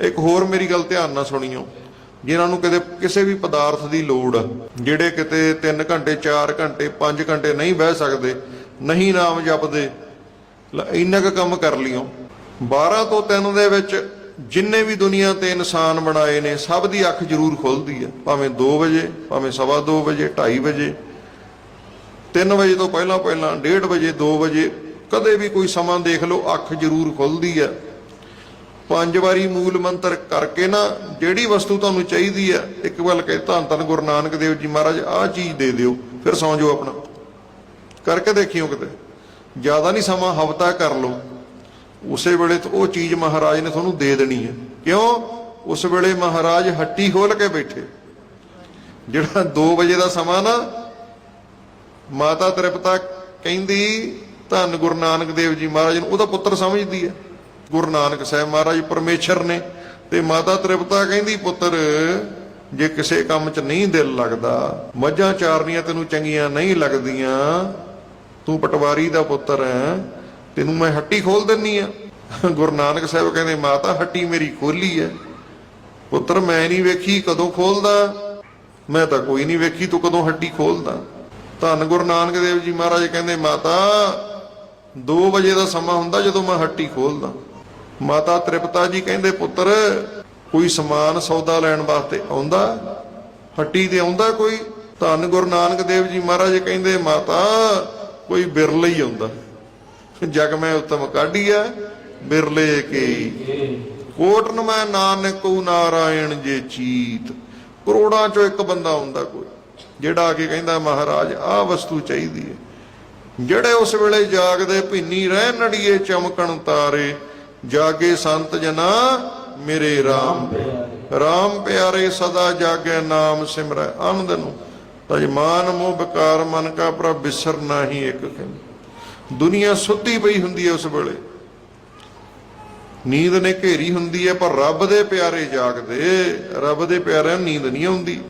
ਇੱਕ ਹੋਰ ਮੇਰੀ ਗੱਲ ਧਿਆਨ ਨਾਲ ਸੁਣਿਓ। ਜਿਨ੍ਹਾਂ ਨੂੰ ਕਿਤੇ ਕਿਸੇ ਵੀ ਪਦਾਰਥ ਦੀ ਲੋੜ ਆ, ਜਿਹੜੇ ਕਿਤੇ 3 ਘੰਟੇ 4 ਘੰਟੇ 5 ਘੰਟੇ ਨਹੀਂ ਬਹਿ ਸਕਦੇ, ਨਹੀਂ ਨਾਮ ਜਪਦੇ ਇੰਨਾ ਕੁ ਕੰਮ ਕਰ ਲਿਓ। 12 ਤੋਂ 3 ਦੇ ਵਿੱਚ ਜਿੰਨੇ ਵੀ ਦੁਨੀਆ ਤੇ ਇਨਸਾਨ ਬਣਾਏ ਨੇ, ਸਭ ਦੀ ਅੱਖ ਜ਼ਰੂਰ ਖੁੱਲਦੀ ਹੈ ਭਾਵੇਂ 2 ਵਜੇ, ਭਾਵੇਂ ਸਵਾ 2 ਵਜੇ 2:30 ਵਜੇ 3 ਵਜੇ ਤੋਂ ਪਹਿਲਾਂ ਪਹਿਲਾਂ 1:30 ਵਜੇ 2 ਵਜੇ, ਕਦੇ ਵੀ ਕੋਈ ਸਮਾਂ ਦੇਖ ਲਓ, ਅੱਖ ਜ਼ਰੂਰ ਖੁੱਲਦੀ ਹੈ ਪੰਜ ਵਾਰੀ ਮੂਲ ਮੰਤਰ ਕਰਕੇ ਨਾ, ਜਿਹੜੀ ਵਸਤੂ ਤੁਹਾਨੂੰ ਚਾਹੀਦੀ ਹੈ ਇੱਕ ਵਾਰ ਕਹੇ, ਧੰਨ ਧੰਨ ਗੁਰੂ ਨਾਨਕ ਦੇਵ ਜੀ ਮਹਾਰਾਜ, ਆਹ ਚੀਜ਼ ਦੇ ਦਿਓ, ਫਿਰ ਸੌਂ ਜਾਓ ਆਪਣਾ। ਕਰਕੇ ਦੇਖਿਓ ਕਿਤੇ। ਜ਼ਿਆਦਾ ਨਹੀਂ ਸਮਾਂ, ਹਫਤਾ ਕਰ ਲਓ। ਉਸੇ ਵੇਲੇ ਤੋਂ ਉਹ ਚੀਜ਼ ਮਹਾਰਾਜ ਨੇ ਤੁਹਾਨੂੰ ਦੇ ਦੇਣੀ ਹੈ। ਕਿਉਂ? ਉਸ ਵੇਲੇ ਮਹਾਰਾਜ ਹੱਟੀ ਖੋਲ ਕੇ ਬੈਠੇ। ਜਿਹੜਾ 2 ਵਜੇ ਦਾ ਸਮਾਂ ਨਾ, ਮਾਤਾ ਤ੍ਰਿਪਤਾ ਕਹਿੰਦੀ, ਧੰਨ ਗੁਰੂ ਨਾਨਕ ਦੇਵ ਜੀ ਮਹਾਰਾਜ ਨੂੰ, ਉਹਦਾ ਪੁੱਤਰ ਸਮਝਦੀ ਹੈ। ਗੁਰੂ ਨਾਨਕ ਸਾਹਿਬ ਮਹਾਰਾਜ ਪਰਮੇਸ਼ਰ ਨੇ ਤੇ ਮਾਤਾ ਤ੍ਰਿਪਤਾ ਕਹਿੰਦੀ, ਪੁੱਤਰ, ਜੇ ਕਿਸੇ ਕੰਮ 'ਚ ਨਹੀਂ ਦਿਲ ਲੱਗਦਾ, ਮੱਝਾਂ ਚਾਰਨੀਆਂ ਤੈਨੂੰ ਚੰਗੀਆਂ ਨਹੀਂ ਲੱਗਦੀਆਂ, ਤੂੰ ਪਟਵਾਰੀ ਦਾ ਪੁੱਤਰ ਹੈ, ਤੈਨੂੰ ਮੈਂ ਹੱਟੀ ਖੋਲ ਦਿੰਨੀ ਆ। ਗੁਰੂ ਨਾਨਕ ਸਾਹਿਬ ਕਹਿੰਦੇ, ਮਾਤਾ, ਹੱਟੀ ਮੇਰੀ ਖੋਲੀ ਹੈ ਪੁੱਤਰ, ਮੈਂ ਨਹੀਂ ਵੇਖੀ ਕਦੋਂ ਖੋਲਦਾ, ਮੈਂ ਤਾਂ ਕੋਈ ਨਹੀਂ ਵੇਖੀ ਤੂੰ ਕਦੋਂ ਹੱਟੀ ਖੋਲਦਾ। ਧੰਨ ਗੁਰੂ ਨਾਨਕ ਦੇਵ ਜੀ ਮਹਾਰਾਜ ਕਹਿੰਦੇ, ਮਾਤਾ 2 ਵਜੇ ਦਾ ਸਮਾਂ ਹੁੰਦਾ ਜਦੋਂ ਮੈਂ ਹੱਟੀ ਖੋਲਦਾ। ਮਾਤਾ ਤ੍ਰਿਪਤਾ ਜੀ ਕਹਿੰਦੇ, ਪੁੱਤਰ, ਕੋਈ ਸਮਾਨ ਸੌਦਾ ਲੈਣ ਵਾਸਤੇ ਆਉਂਦਾ? ਹੱਟੀ ਤੇ ਆਉਂਦਾ ਕੋਈ? ਧੰਨ ਗੁਰੂ ਨਾਨਕ ਦੇਵ ਜੀ ਮਹਾਰਾਜ ਕਹਿੰਦੇ, ਮਾਤਾ, ਕੋਈ ਬਿਰਲਾ ਹੀ ਆਉਂਦਾ। ਜਗ ਮੈਂ ਉਤਮ ਕਾਢੀਆ ਬਿਰਲੇ ਕੇ। ਕੋਟ ਮੈਂ ਨਾਨਕੂ ਨਾਰਾਇਣ ਜੇ ਚੀਤ। ਕਰੋੜਾਂ ਚੋਂ ਇੱਕ ਬੰਦਾ ਹੁੰਦਾ ਕੋਈ, ਜਿਹੜਾ ਆ ਕੇ ਕਹਿੰਦਾ, ਮਹਾਰਾਜ ਆਹ ਵਸਤੂ ਚਾਹੀਦੀ ਹੈ ਜਿਹੜੇ ਉਸ ਵੇਲੇ ਜਾਗਦੇ, ਭਿੰਨੀ ਰਹਿ ਨੜੀਏ ਚਮਕਣ ਤਾਰੇ। ਜਾਗੇ ਸੰਤ ਜਨਾ ਮੇਰੇ RAM RAM ਪਿਆਰੇ। ਸਦਾ ਜਾਗੇ ਨਾਮ ਸਿਮਰੈ ਆਨੰਦ ਨੂੰ। ਤਜਮਾਨ ਮੋਹ ਬਕਾਰ ਮਨ ਕਾ ਪ੍ਰਭ ਬਿਸਰ ਨਾਹੀ ਇੱਕ ਕਹਿੰਦੇ ਦੁਨੀਆ ਸੁੱਤੀ ਪਈ ਹੁੰਦੀ ਹੈ ਉਸ ਵੇਲੇ। ਨੀਂਦ ਨੇ ਘੇਰੀ ਹੁੰਦੀ ਹੈ ਪਰ ਰੱਬ ਦੇ ਪਿਆਰੇ ਜਾਗਦੇ। ਰੱਬ ਦੇ ਪਿਆਰਿਆਂ ਨੀਂਦ ਨਹੀਂ ਆਉਂਦੀ।